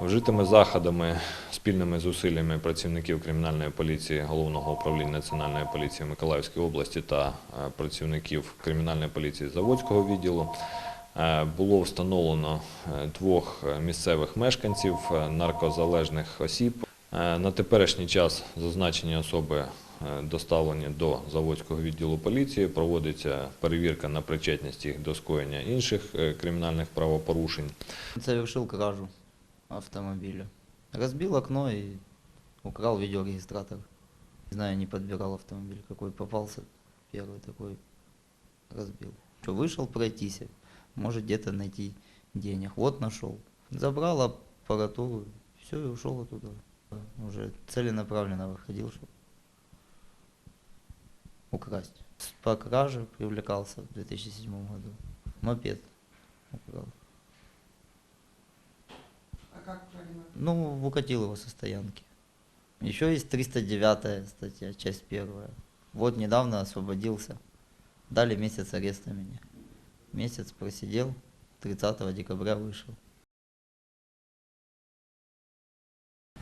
Вжитими заходами, спільними зусиллями працівників кримінальної поліції Головного управління Національної поліції Миколаївської області та е, працівників кримінальної поліції Заводського відділу е, було встановлено е, двох місцевих мешканців наркозалежних осіб. На теперішній час зазначені особи доставлені до Заводського відділу поліції. Проводиться перевірка на причетність їх до скоєння інших кримінальних правопорушень. Це Совершил кражу автомобиля. Разбил окно и украл видеорегистратор. Не знаю, не подбирал автомобиль, какой попался. Первый такой разбил. Что, вышел пройтись, может где-то найти денег. Вот нашел. Забрал аппаратуру, все, и ушел оттуда. Уже целенаправленно выходил, чтобы украсть. По краже привлекался в 2007 году. Мопед украл. Ну, укатил его со стоянки. Еще есть 309 статья, часть первая. Вот недавно освободился. Дали месяц ареста меня. Месяц просидел, 30 декабря вышел.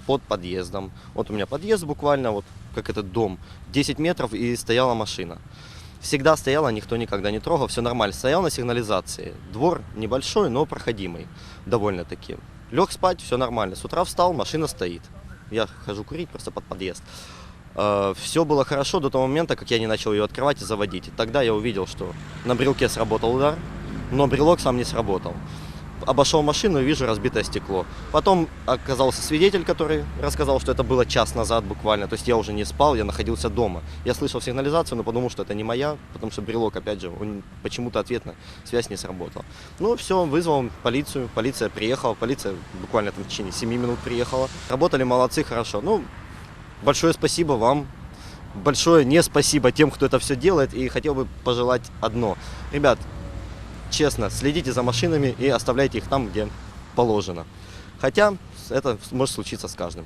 под подъездом. Вот у меня подъезд буквально, вот как этот дом, 10 метров и стояла машина. Всегда стояла, никто никогда не трогал, все нормально. Стоял на сигнализации. Двор небольшой, но проходимый довольно-таки. Лег спать, все нормально. С утра встал, машина стоит. Я хожу курить просто под подъезд. Все было хорошо до того момента, как я не начал ее открывать и заводить. Тогда я увидел, что на брелке сработал удар, но брелок сам не сработал. Обошел машину и вижу разбитое стекло. Потом оказался свидетель, который рассказал, что это было час назад буквально. То есть я уже не спал, я находился дома. Я слышал сигнализацию, но подумал, что это не моя, потому что брелок, опять же, он почему-то ответно связь не сработала. Ну, все, вызвал полицию, полиция приехала, полиция буквально там в течение 7 минут приехала. Работали молодцы, хорошо. Ну, большое спасибо вам, большое не спасибо тем, кто это все делает. И хотел бы пожелать одно. Ребят, честно, следите за машинами и оставляйте их там, где положено. Хотя это может случиться с каждым.